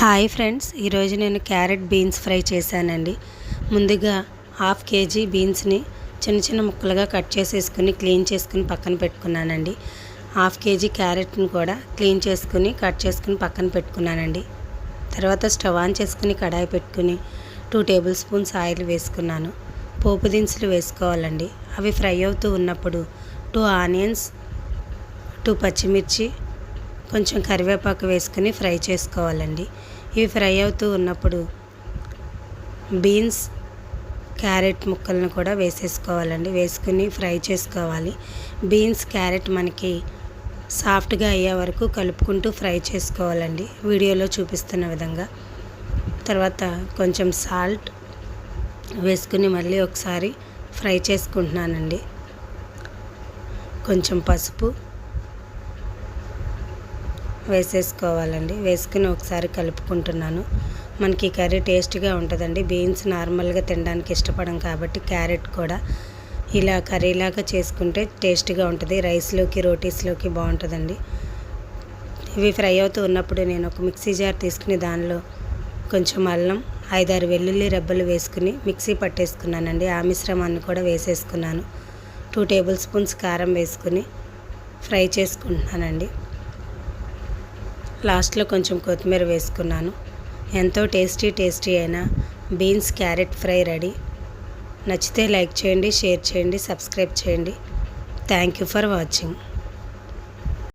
Hi friends ఈరోజు నేను carrot beans fry చేశానండి. ముందుగా హాఫ్ కేజీ బీన్స్ని చిన్న చిన్న ముక్కలుగా కట్ చేసేసుకుని క్లీన్ చేసుకుని పక్కన పెట్టుకున్నానండి. హాఫ్ కేజీ క్యారెట్ని కూడా క్లీన్ చేసుకుని కట్ చేసుకుని పక్కన పెట్టుకున్నానండి. తర్వాత స్టవ్ ఆన్ చేసుకుని కడాయి పెట్టుకుని టూ టేబుల్ స్పూన్స్ ఆయిల్ వేసుకున్నాను. పోపు దినుసులు వేసుకోవాలండి. అవి ఫ్రై అవుతూ ఉన్నప్పుడు టూ ఆనియన్స్ టూ పచ్చిమిర్చి కొంచెం కరివేపాకు వేసుకుని ఫ్రై చేసుకోవాలండి. ఇవి ఫ్రై అవుతూ ఉన్నప్పుడు బీన్స్ క్యారెట్ ముక్కలను కూడా వేసేసుకోవాలండి. వేసుకుని ఫ్రై చేసుకోవాలి. బీన్స్ క్యారెట్ మనకి సాఫ్ట్గా అయ్యే వరకు కలుపుకుంటూ ఫ్రై చేసుకోవాలండి. వీడియోలో చూపిస్తున్న విధంగా. తర్వాత కొంచెం సాల్ట్ వేసుకుని మళ్ళీ ఒకసారి ఫ్రై చేసుకుంటున్నానండి. కొంచెం పసుపు వేసేసుకోవాలండి. వేసుకుని ఒకసారి కలుపుకుంటున్నాను. మనకి కర్రీ టేస్ట్గా ఉంటుందండి. బీన్స్ నార్మల్గా తినడానికి ఇష్టపడం కాబట్టి క్యారెట్ కూడా. ఇలా కర్రీలాగా చేసుకుంటే టేస్ట్గా ఉంటుంది. రైస్లోకి రోటీస్లోకి బాగుంటుందండి. ఇవి ఫ్రై అవుతూ ఉన్నప్పుడు నేను ఒక మిక్సీ జార్ తీసుకుని దానిలో కొంచెం అల్లం ఐదారు వెల్లుల్లి రెబ్బలు వేసుకుని మిక్సీ పట్టేసుకున్నానండి. ఆ మిశ్రమాన్ని కూడా వేసేసుకున్నాను. టూ టేబుల్ స్పూన్స్ కారం వేసుకుని ఫ్రై చేసుకుంటున్నానండి. లాస్ట్లో కొంచెం కొత్తిమీర వేసుకున్నాను. ఎంతో టేస్టీ టేస్టీ అయిన బీన్స్ క్యారెట్ ఫ్రై రెడీ. నచ్చితే లైక్ చేయండి షేర్ చేయండి సబ్స్క్రైబ్ చేయండి. Thank you for watching.